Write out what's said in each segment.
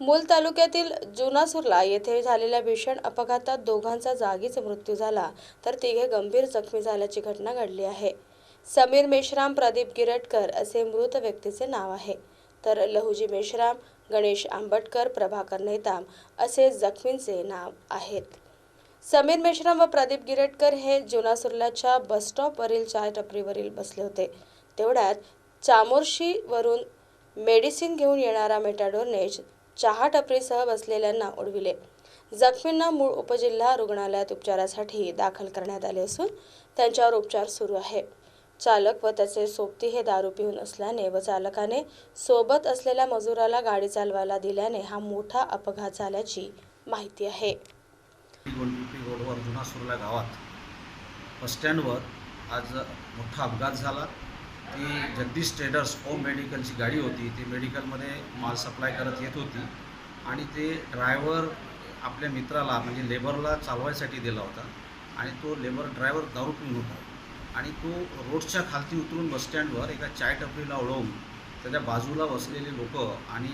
मूल तालुक्यातील जुनासुरला येथे झालेल्या भीषण अपघातात दोघांचा जागीच मृत्यू झाला तर तिघे गंभीर जखमी झाल्याची घटना घडली आहे. समीर मेश्राम प्रदीप गिरटकर असे मृत व्यक्तीचे नाव आहे. तर लहुजी मेश्राम गणेश आंबटकर प्रभाकर नेताम असे जखमींचे नाव आहेत. समीर मेश्राम व प्रदीप गिरटकर हे जुनासुर्ल्याच्या बसस्टॉपवरील चार टपरीवरील बसले होते. तेवढ्यात चामोर्शीवरून मेडिसिन घेऊन येणारा मेटाडोरने चहा टपरीसह बसलेल्यांना उडविले. जखमींना मूळ उपजिल्हा रुग्णालयात उपचारासाठी दाखल करण्यात आले असून त्यांच्यावर उपचार सुरू आहे. चालक व त्याचे सोबती हे दारू पिऊन असल्याने व चालकाने सोबत असलेल्या मजुराला गाडी चालवायला दिल्याने हा मोठा अपघात झाल्याची माहिती आहे. रोडवर जुना सुरला गावात बसस्टँडवर आज मोठा अपघात झाला. ती जगदीश ट्रेडर्स ओम मेडिकलची गाडी होती ती मेडिकलमध्ये माल सप्लाय करत येत होती आणि ते ड्रायव्हर आपल्या मित्राला म्हणजे लेबरला चालवायसाठी दिला होता आणि तो लेबर ड्रायव्हर दारू पिऊन होता. आणि तो रोडच्या खालती उतरून बसस्टँडवर एका चाय टपरीला ओळवून त्याच्या बाजूला बसलेले लोक आणि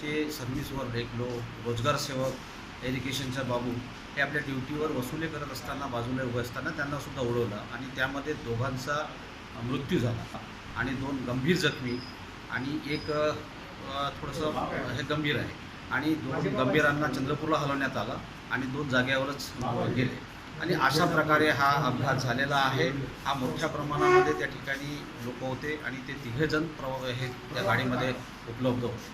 जे सर्व्हिसवर एक लोक रोजगार सेवक एज्युकेशनच्या बाबू हे आपल्या ड्युटीवर वसुली करत असताना बाजूला उभे असताना त्यांनासुद्धा उडवलं आणि त्यामध्ये दोघांचा मृत्यू झाला. आणि दोन गंभीर जखमी आणि एक थोडंसं हे गंभीर आहे. आणि दोन गंभीरांना चंद्रपूरला हलवण्यात आलं आणि दोन जाग्यावरच गेले. आणि अशा प्रकारे हा अपघात झालेला आहे. हा मोठ्या प्रमाणामध्ये त्या ठिकाणी लोक होते आणि ते तिघेजण प्र हे त्या गाडीमध्ये उपलब्ध होते.